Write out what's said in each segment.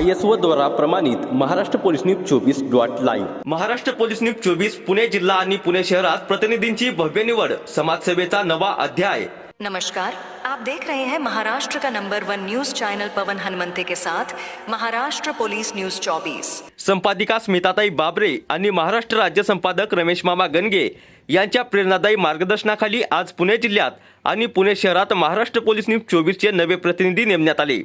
I S O द्वारा प्रमाणित Maharashtra police news चोवीस dot live. Maharashtra police news चोवीस पुणे जिल्हा आणि पुणे शहरात प्रतिनिधींची भव्य निवड. समाजसेवेचा नवा अध्याय. नमस्कार. आप देख रहे हैं महाराष्ट्र का number one news channel Pawan Hanumante के साथ महाराष्ट्र पुलिस न्यूज 24 संपादिका स्मिताताई बाबरे आणि महाराष्ट्र राज्य संपादक रमेश मामा गणगे यांच्या प्रेरणादायी मार्गदर्शनाखाली आज पुणे जिल्ह्यात आणि पुणे शहरात महाराष्ट्र पोलीस न्यूज चोवीसचे नवे प्रतिनिधी नेमण्यात आले.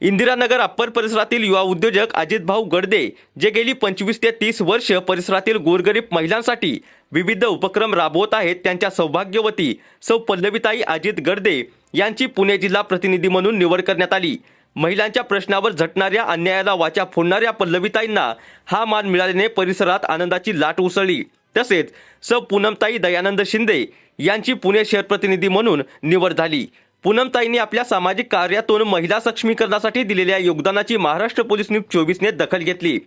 इंदिरानगर अप्पर परिसरातील युवा उद्योजक अजित भाऊ गडदे जे गेली पंचवीस ते तीस वर्ष परिसरातील गोरगरीब महिलांसाठी विविध उपक्रम राबवत आहेत त्यांच्या सौभाग्यवती सौ पल्लवीताई अजित गडदे यांची पुणे जिल्हा प्रतिनिधी म्हणून निवड करण्यात आली. महिलांच्या प्रश्नावर झटणाऱ्या अन्यायाला वाचा फोडणाऱ्या पल्लवीताईंना हा मान मिळाल्याने परिसरात आनंदाची लाट उसळली. तसेच स पूनमताई दयानंद शिंदे यांची पुणे शहर प्रतिनिधी म्हणून निवड झाली. पूनमताईंनी आपल्या सामाजिक कार्यातून महिला सक्षमीकरणासाठी दिलेल्या योगदानाची महाराष्ट्र पोलीस न्यूज चोवीसने दखल घेतली.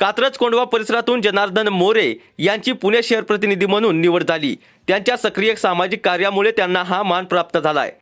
कात्रज कोंडवा परिसरातून जनार्दन मोरे यांची पुणे शहर प्रतिनिधी म्हणून निवड झाली. त्यांच्या सक्रिय सामाजिक कार्यामुळे त्यांना हा मान प्राप्त झालाय.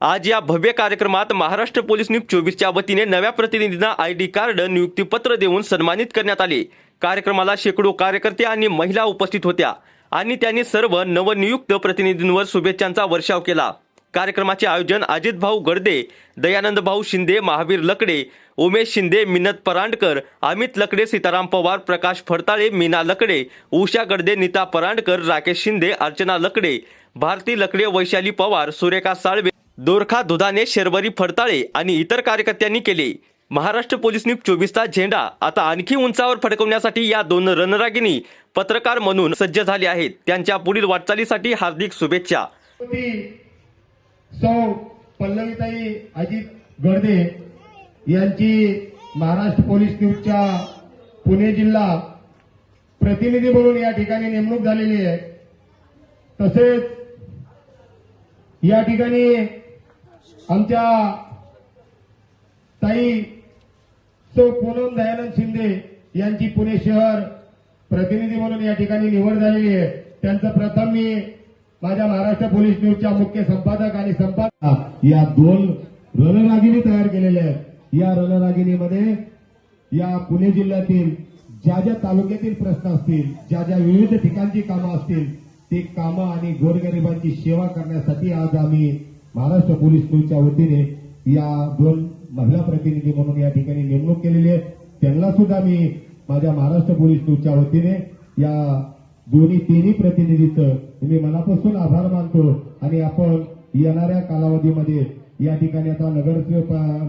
आज या भव्य कार्यक्रमात महाराष्ट्र पोलीस न्यूज चोवीसच्या वतीने नव्या प्रतिनिधींना आय डी कार्ड नियुक्तीपत्र देऊन सन्मानित करण्यात आले. कार्यक्रमाला शेकडो कार्यकर्ते आणि महिला उपस्थित होत्या आणि त्यांनी सर्व नवनियुक्त प्रतिनिधींवर शुभेच्छांचा वर्षाव केला. कार्यक्रमाचे आयोजन अजित भाऊ गर्दे दयानंद भाऊ शिंदे महावीर लकडे उमेश शिंदे मिनत परांडकर अमित लकडे सीताराम पवार प्रकाश फडताळे मीना लकडे उषा गडदे नीता परांडकर राकेश शिंदे अर्चना लकडे भारती लकडे वैशाली पवार सुरेखा साळवे दोरखा दुधाने शेरबरी फडताळे आणि इतर कार्यकर्त्यांनी केले. महाराष्ट्र पोलीस न्यूज चोवीसचा झेंडा. आता आणखी उंचावर फडकवण्यासाठी या दोन रणरागिनी पत्रकार म्हणून सज्ज झाले आहेत. त्यांच्या पुढील वाटचालीसाठी हार्दिक शुभेच्छा. सौ पल्लवीताई अजित गडदे यांची महाराष्ट्र पोलीस न्यूजच्या पुणे जिल्हा प्रतिनिधी म्हणून या ठिकाणी नेमणूक झालेली आहे. तसेच या ठिकाणी आमच्या ताई सौ पूनम दयानंद शिंदे यांची पुणे शहर प्रतिनिधी म्हणून या ठिकाणी निवड झालेली आहे. त्यांचं प्रथम मी माझ्या महाराष्ट्र पोलीस न्यूजच्या मुख्य संपादक आणि संपादक या दोन रणरागिनी तयार केलेल्या आहेत. या रणरागिनीमध्ये या पुणे जिल्ह्यातील ज्या ज्या तालुक्यातील प्रश्न असतील ज्या ज्या विविध ठिकाणची कामं असतील ते कामं आणि गोरगरिबांची सेवा करण्यासाठी आज आम्ही महाराष्ट्र पोलीस न्यूजच्या वतीने या दोन महिला प्रतिनिधी म्हणून या ठिकाणी नेमणूक केलेली आहे. त्यांना सुद्धा मी माझ्या महाराष्ट्र पोलीस न्यूजच्या वतीने या दोन्ही तिन्ही प्रतिनिधीचं मी मनापासून आभार मानतो. आणि आपण येणाऱ्या कालावधीमध्ये या ठिकाणी आता नगर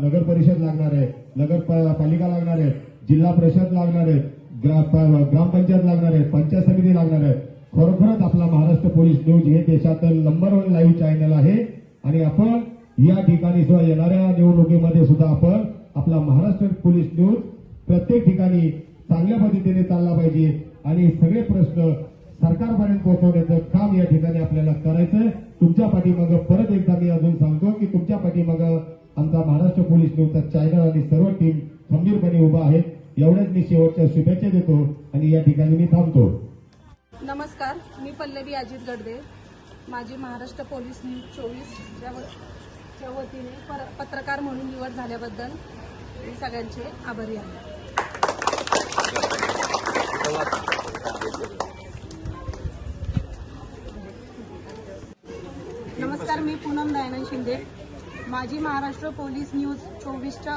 नगर परिषद लागणार आहे नगर प- पालिका लागणार आहे जिल्हा परिषद लागणार आहे ग्रा- प- ग्रामपंचायत लागणार आहे पंचायत समिती लागणार आहे. खरोखरच आपला महाराष्ट्र पोलीस न्यूज हे देशातील नंबर वन लाईव्ह चॅनल आहे. आणि आपण या ठिकाणी सुद्धा येणाऱ्या निवडणुकीमध्ये सुद्धा आपण आपला महाराष्ट्र पोलीस न्यूज प्रत्येक ठिकाणी चांगल्या पद्धतीने चालला पाहिजे. आणि सगळे प्रश्न सरकारपर्यंत पोहोचवण्याचं काम या ठिकाणी आपल्याला करायचंय. तुमच्या पाठीमाग परत एकदा मी अजून सांगतो की तुमच्या पाठीमाग आमचा महाराष्ट्र पोलीस न्यूजचा चॅनल आणि सर्व टीम खंबीरपणे उभा आहे एवढ्याच मी शेवटच्या शुभेच्छा देतो आणि या ठिकाणी मी थांबतो. नमस्कार मी पल्लवी अजित गडदे. माझी महाराष्ट्र पोलीस न्यूज चोवीसच्या च्या वतीने पर- पत्रकार म्हणून निवड झाल्याबद्दल मी सगळ्यांचे आभारी आहे. पूनम दयानंद शिंदे माझी महाराष्ट्र पोलीस न्यूज चोवीसच्या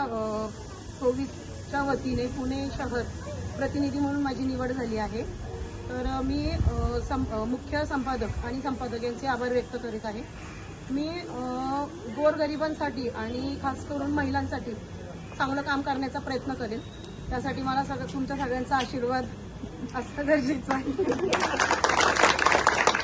चोवीसच्या वतीने पुणे शहर प्रतिनिधी म्हणून माझी निवड झाली आहे. तर मी सं मुख्य संपादक आणि संपादक यांचे आभार व्यक्त करीत आहे. मी गोरगरिबांसाठी आणि खास करून महिलांसाठी चांगलं काम करण्याचा प्रयत्न करेन. त्यासाठी मला सगळं तुमच्या सगळ्यांचा आशीर्वाद असणं गरजेचं आहे.